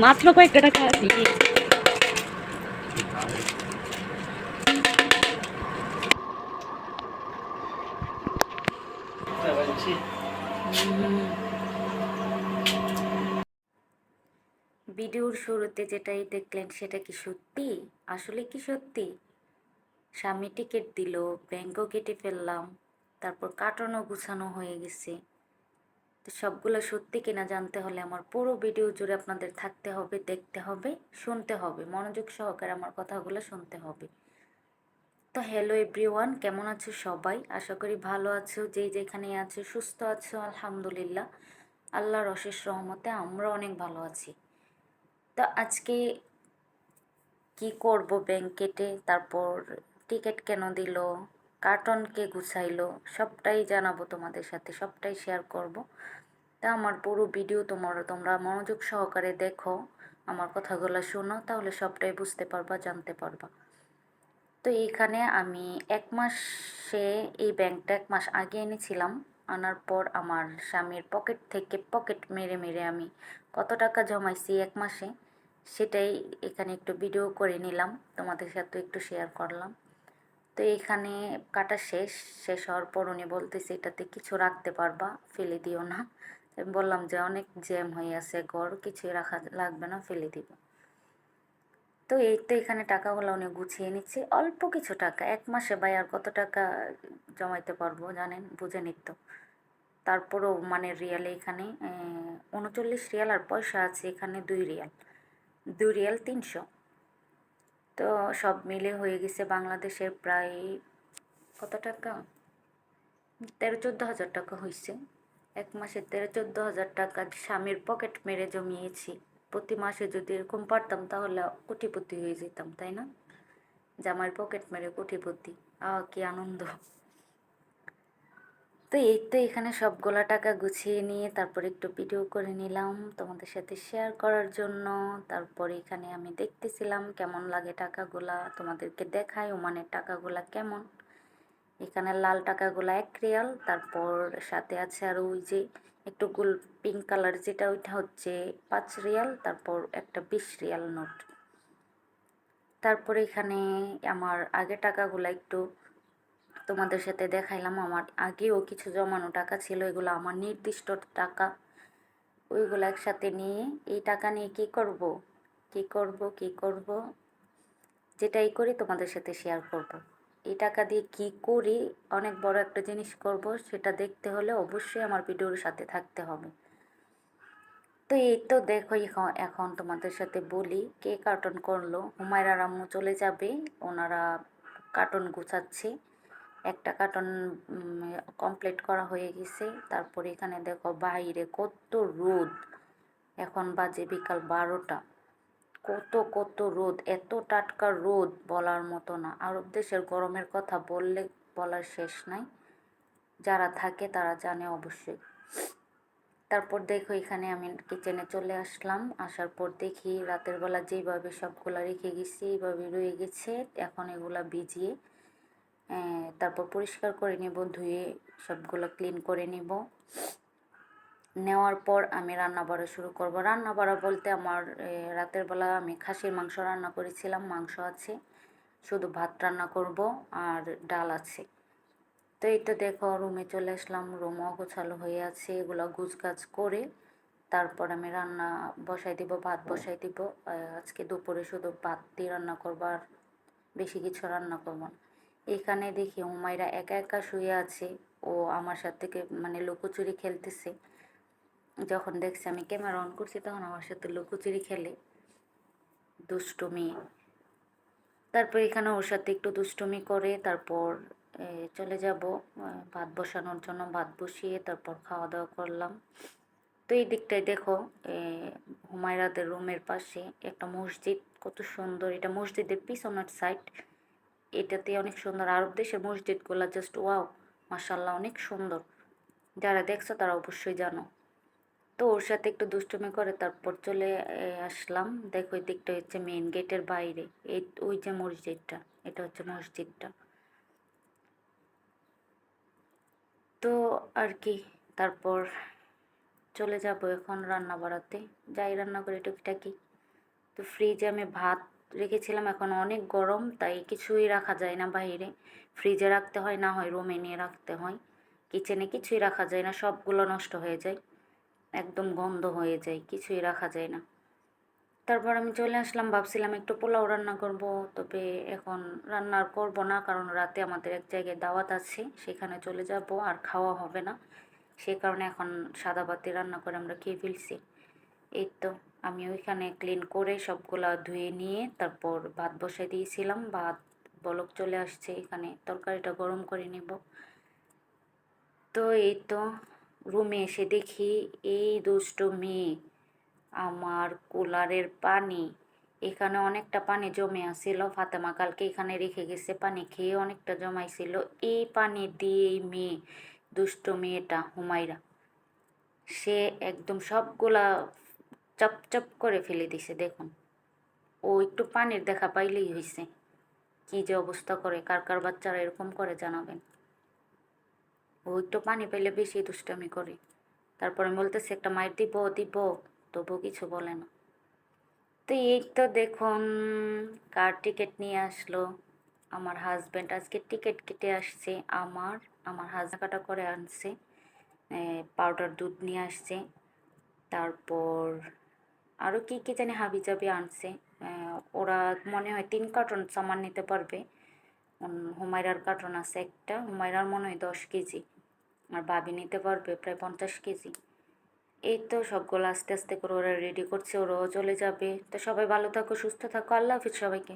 মাত্র কয়েকটা টাকা দিয়ে ভিডিওর শুরুতে যেটাই দেখলেন, সেটা কি সত্যি? আসলে কি সত্যি? স্বামী টিকিট দিল, ব্যাংকও কেটে ফেললাম, তারপর কাটানো গুছানো হয়ে গেছে। তো সবগুলো সত্যি কিনা জানতে হলে আমার পুরো ভিডিও জুড়ে আপনাদের থাকতে হবে, দেখতে হবে, শুনতে হবে, মনোযোগ সহকারে আমার কথাগুলো শুনতে হবে। তো হ্যালো এভরিওয়ান কেমন আছো সবাই? আশা করি ভালো আছো, যেই যেখানে আছো, সুস্থ আছো, আলহামদুলিল্লাহ। আল্লাহর অশেষ রহমতে আমরা অনেক ভালো আছি। তো আজকে কি করব ব্যাংক কেটে তারপর টিকিট কেন দিল? কার্টনকে গুছাইলো, সবটাই জানাব তোমাদের সাথে, সবটাই শেয়ার করব। তা আমার পুরো ভিডিও তোমার, তোমরা মনোযোগ সহকারে দেখো, আমার কথাগুলো শোনো, তাহলে সবটাই বুঝতে পারবা, জানতে পারবা। তো এইখানে আমি এক মাসে এই ব্যাংকটা এক মাস আগে এনেছিলাম, আনার পর আমার স্বামীর পকেট থেকে পকেট মেরে মেরে আমি কত টাকা জমাইছি এক মাসে, সেটাই এখানে একটু ভিডিও করে নিলাম, তোমাদের সাথে একটু শেয়ার করলাম। তো এখানে কাটা শেষ শেষ হওয়ার পর উনি বলতেছে, এটাতে কিছু রাখতে পারবা, ফেলে দিও না। আমি বললাম যে, অনেক জ্যাম হয়ে আছে, ঘর, কিছুই রাখা লাগবে না, ফেলে দিব। তো এই তো এখানে টাকাগুলো উনি গুছিয়ে নিচ্ছে। অল্প কিছু টাকা, এক মাসে ভাই আর কত টাকা জমাইতে পারব জানেন, বুঝে নিত তারপরেও মানে রিয়ালে এখানে উনচল্লিশ রিয়াল আর পয়সা আছে এখানে দুই রিয়াল। দুই রিয়াল তিনশো। তো সব মিলে হয়ে গেছে বাংলাদেশের প্রায় কত টাকা? তেরো চোদ্দ হাজার টাকা হয়েছে এক মাসে তেরো চোদ্দ হাজার টাকা স্বামীর পকেট মেরে জমিয়েছি। প্রতি মাসে যদি এরকম পারতাম তাহলে কোটিপতি হয়ে যেতাম, তাই না? জামার পকেট মেরে কোটিপতি। আহ কি আনন্দ। তো এই তো এখানে সবগুলা টাকা গুছিয়ে নিয়ে তারপর একটু ভিডিও করে নিলাম তোমাদের সাথে শেয়ার করার জন্য। তারপর এখানে আমি দেখতেছিলাম কেমন লাগে টাকাগুলা, তোমাদেরকে দেখাই ওমানের টাকাগুলা কেমন। এখানে লাল টাকাগুলা এক রিয়াল, তারপর সাথে আছে আর ওই যে একটু গোল পিঙ্ক কালার যেটা, ওইটা হচ্ছে পাঁচ রিয়াল, তারপর একটা বিশ রিয়াল নোট। তারপরে এখানে আমার আগে টাকাগুলো একটু তোমাদের সাথে দেখাইলাম আমার আগেও কিছু জমানো টাকা ছিল, এগুলো আমার নির্দিষ্ট টাকা। ওইগুলো একসাথে নিয়ে এই টাকা নিয়ে কি করব? কি করব? কি করব? যেটাই করি তোমাদের সাথে শেয়ার করব। এই টাকা দিয়ে কি করি? অনেক বড় একটা জিনিস করব, সেটা দেখতে হলে অবশ্যই আমার ভিডিওর সাথে থাকতে হবে। তো এই তো দেখো, এখন তোমাদের সাথে বলি কে কার্টন করল। হুমায়রা রাম্মু চলে যাবে, ওনারা কার্টন গুছাচ্ছে। একটা কার্টন কমপ্লিট করা হয়ে গেছে। তারপরে এখানে দেখো বাইরে কত রোদ। এখন বাজে বিকাল বারোটা। কত কত রোদ। এত টাটকা রোদ বলার মতো না। আরব দেশের গরমের কথা বললে বলার শেষ নাই। যারা থাকে তারা জানে অবশ্যই। তারপর দেখো এখানে আমি কিচেনে চলে আসলাম। আসার পর দেখি রাতের বেলা যেভাবে সবগুলা রেখে গেছি, এইভাবে রয়ে গেছে। এখন এগুলা ভিজিয়ে তারপর পরিষ্কার করে নেব, ধুয়ে সবগুলো ক্লিন করে নেব। নেওয়ার পর আমি রান্না বাড়া শুরু করব। রান্না বাড়া বলতে আমার রাতের বেলা আমি খাসির মাংস রান্না করেছিলাম, মাংস আছে, শুধু ভাত রান্না করব আর ডাল আছে। তো এই তো দেখো, রুমে চলে আসলাম রুমও গোছালো হয়ে আছে, এগুলো গুছগাছ করে তারপর আমি রান্না বসাই দিব, ভাত বসাই দিব। আজকে দুপুরে শুধু ভাত দিয়ে রান্না করব আর বেশি কিছু রান্না করব না। এখানে দেখি হুমায়রা একা একা শুয়ে আছে। ও আমার সাথে থেকে মানে লুকোচুরি খেলতেছে। যখন দেখছে আমি ক্যামেরা অন করছি, তখন আমার সাথে লুকোচুরি খেলে। দুষ্টুমি তারপর এখানে ওর সাথে একটু দুষ্টুমি করে, তারপর চলে যাব। ভাত বসানোর জন্য ভাত বসিয়ে তারপর খাওয়া দাওয়া করলাম। তো এই দিকটায় দেখো হুমায়রাদের রুমের পাশে একটা মসজিদ। কত সুন্দর। এটা মসজিদের পিছনের সাইড এটাতে অনেক সুন্দর। আরব দেশের মসজিদগুলো জাস্ট ওয়াও মাসাল্লাহ অনেক সুন্দর। যারা দেখছ তারা অবশ্যই জানো। তো ওর সাথে একটু দুষ্টুমি করে তারপর চলে আসলাম। দেখো, ওই দিকটা হচ্ছে মেন গেটের বাইরে। এই, ওই যে মসজিদটা, এটা হচ্ছে মসজিদটা। তো আর কি, তারপর চলে যাব এখন রান্না বাড়াতে যাই রান্না করি টুকিটাকি। তো ফ্রিজে আমি ভাত রেখেছিলাম, এখন অনেক গরম, তাই কিছুই রাখা যায় না বাইরে। ফ্রিজে রাখতে হয়, না হয় রুমে নিয়ে রাখতে হয়। কিচেনে কিছুই রাখা যায় না, সবগুলো নষ্ট হয়ে যায়। একদম গন্ধ হয়ে যায়, কিছুই রাখা যায় না। তারপর আমি চলে আসলাম, ভাবছিলাম একটু পোলাও রান্না করব, তবে এখন রান্না করব না, কারণ রাতে আমাদের এক জায়গায় দাওয়াত আছে, সেখানে চলে যাব, আর খাওয়া হবে না। সেই কারণে এখন সাদা বাতি রান্না করে আমরা খেয়ে ফেলছি। এই তো। আমি ওইখানে ক্লিন করে সবগুলা ধুয়ে নিয়ে তারপর ভাত বসাই দিয়েছিলাম। ভাত, বলক চলে আসছে এখানে, তরকারিটা গরম করে নেব। তো এই তো রুমে এসে দেখি এই দুষ্ট মেয়ে আমার কুলারের পানি, এখানে অনেকটা পানি জমে আসছিল ফাতেমা কালকে এখানে রেখে গেছে পানি খেয়ে অনেকটা জমাইছিল। এই পানি দিয়ে এই মেয়ে, দুষ্ট মেয়েটা হুমাইরা সে একদম সবগুলা চপ চপ করে ফেলে দিছে, দেখুন। ও একটু পানির দেখা পাইলেই হয়েছে কি যে অবস্থা করে, কার কার বাচ্চারা এরকম করে জানাবেন? ও একটু পানি পাইলে বেশি দুষ্টামি করে। তারপরে বলতেছে, একটা মায়ের দিব দিব তবু কিছু বলে না। তো এই তো দেখুন, কার টিকিট নিয়ে আসলো? আমার হাজব্যান্ড আজকে টিকিট কেটে আসছে, আমার আমার কাটা করে আনছে পাউডার দুধ নিয়ে আসছে, তারপর আরও কী কী জানি হাবি জাবি আনছে। ওরা মনে হয় তিন কার্টন সামান নিতে পারবে। হুমায়রার কার্টন আছে একটা। হুমায়রার মনে হয় দশ কেজি। আর বাবি নিতে পারবে প্রায় পঞ্চাশ কেজি। এই তো সবগুলো আস্তে আস্তে করে ওরা রেডি করছে, ওরাও চলে যাবে। তো সবাই ভালো থাকো, সুস্থ থাকো। আল্লাহ হাফিজ সবাইকে।